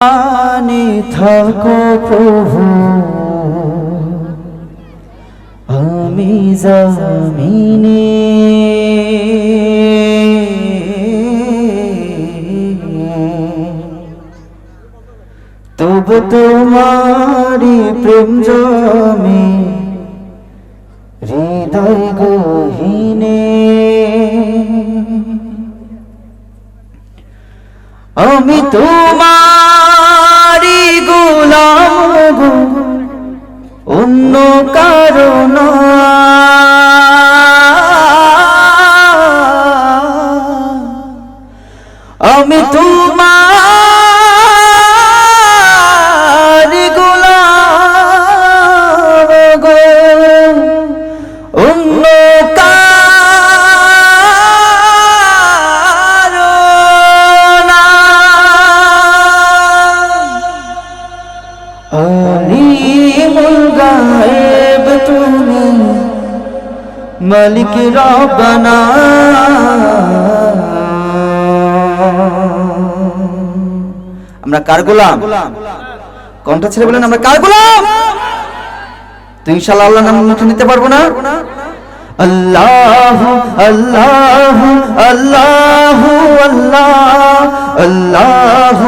আনে থাকো প্রভু। আমি জামিনে। তবু তোমারি প্রেম জমে হৃদয় গহিনে। আমি তোমারি কারণ আমি তোমারি গোলাম গো। অন্য কারণ আলিমুল গায়েব তুমি মালিক রবনা আমরা কার গোলাম? কণ্ঠ ছেড়ে বলেন, আমরা কার গোলাম? তুই ইনশাআল্লাহ আল্লাহ নাম নিতে পারব না। আল্লাহ আল্লাহ আল্লাহ আল্লাহ আল্লাহ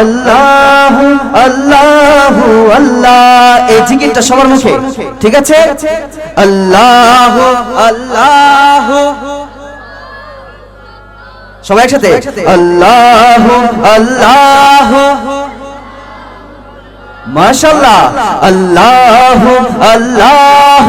আল্লাহ আল্লাহ আল্লাহ। এই জিকিরটা সবার মুখে, ঠিক আছে? আল্লাহ আল্লাহ। সবাই একসাথে? আল্লাহ আল্লাহ। মাশাল্লাহ আল্লাহ আল্লাহ।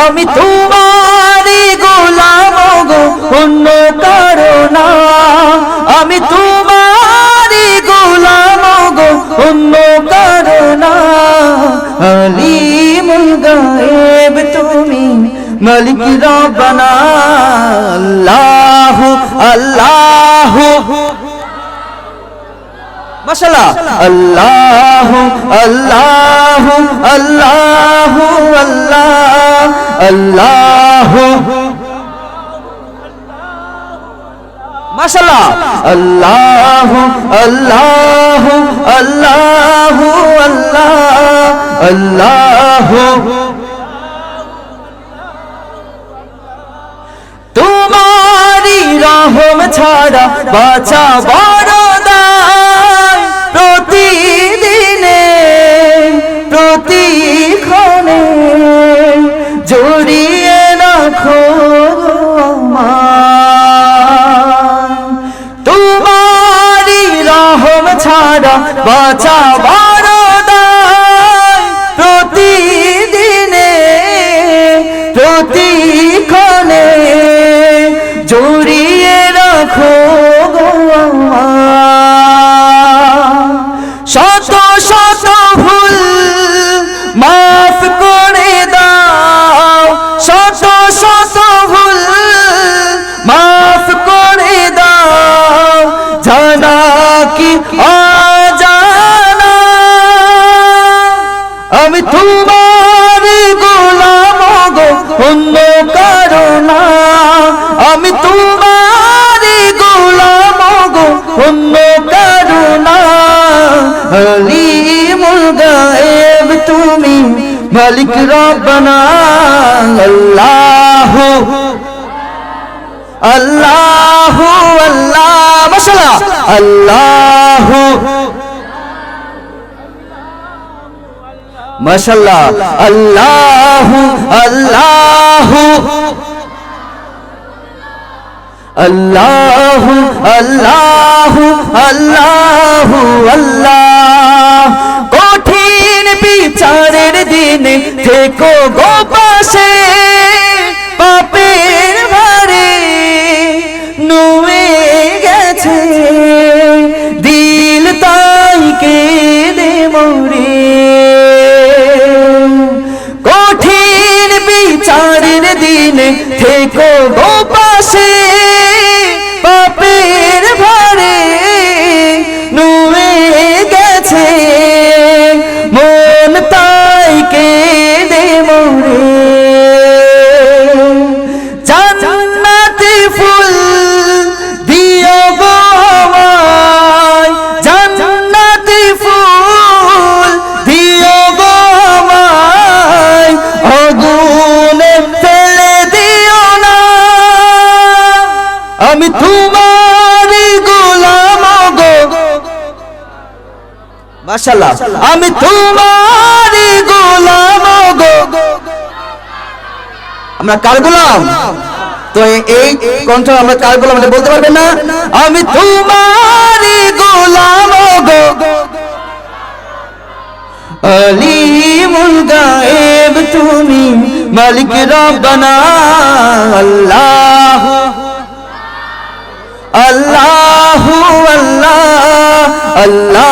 আমি তোমারি গোলাম গো, অন্য কারণ আমি তোমারি গোলাম গো, অন্য কারণ আলিমুল গায়েব তুমি মালিক রব্বানা। আল্লাহ আল্লাহ। মাশাআল্লাহ। আল্লাহ আল্লাহ আল্লাহ আল্লাহ আল্লাহ। মাশাআল্লাহ। আল্লাহ আল্লাহ আল্লাহ আল্লাহ আল্লাহ। তোমারি রহম ছাড়া বাঁচা ছাড়া বাঁচাবা তোমার গোলাম গো, অন্য কারণ আমি তোমার গোলাম গো, অন্য কারণ আলিমুল গায়েব তুমি, মালিক রব্বানা। আল্লাহ আল্লাহ আল্লাহ, মাশাআল্লাহ। আল্লাহ। মাশাআল্লাহ। আল্লাহ আল্লাহ। আল্লাহ আল্লাহ আল্লাহ আল্লাহ। কঠিন বিচারের দিনে থেকো গো দিন থেকো গো পাশে পাপের ভরে নুয়ে গেছে। মন তাই কেঁদে মোরে মাশাআল্লাহ। আমি গোলাম গো। আমরা কার গোলাম? তো এই কণ্ঠ আমরা কার গোলাম বলতে পারবেন না? আমি গোলাম গো। আলিমুল গায়েব তুমি মালিক রব্বানা আল্লাহ আল্লাহ আল্লাহ।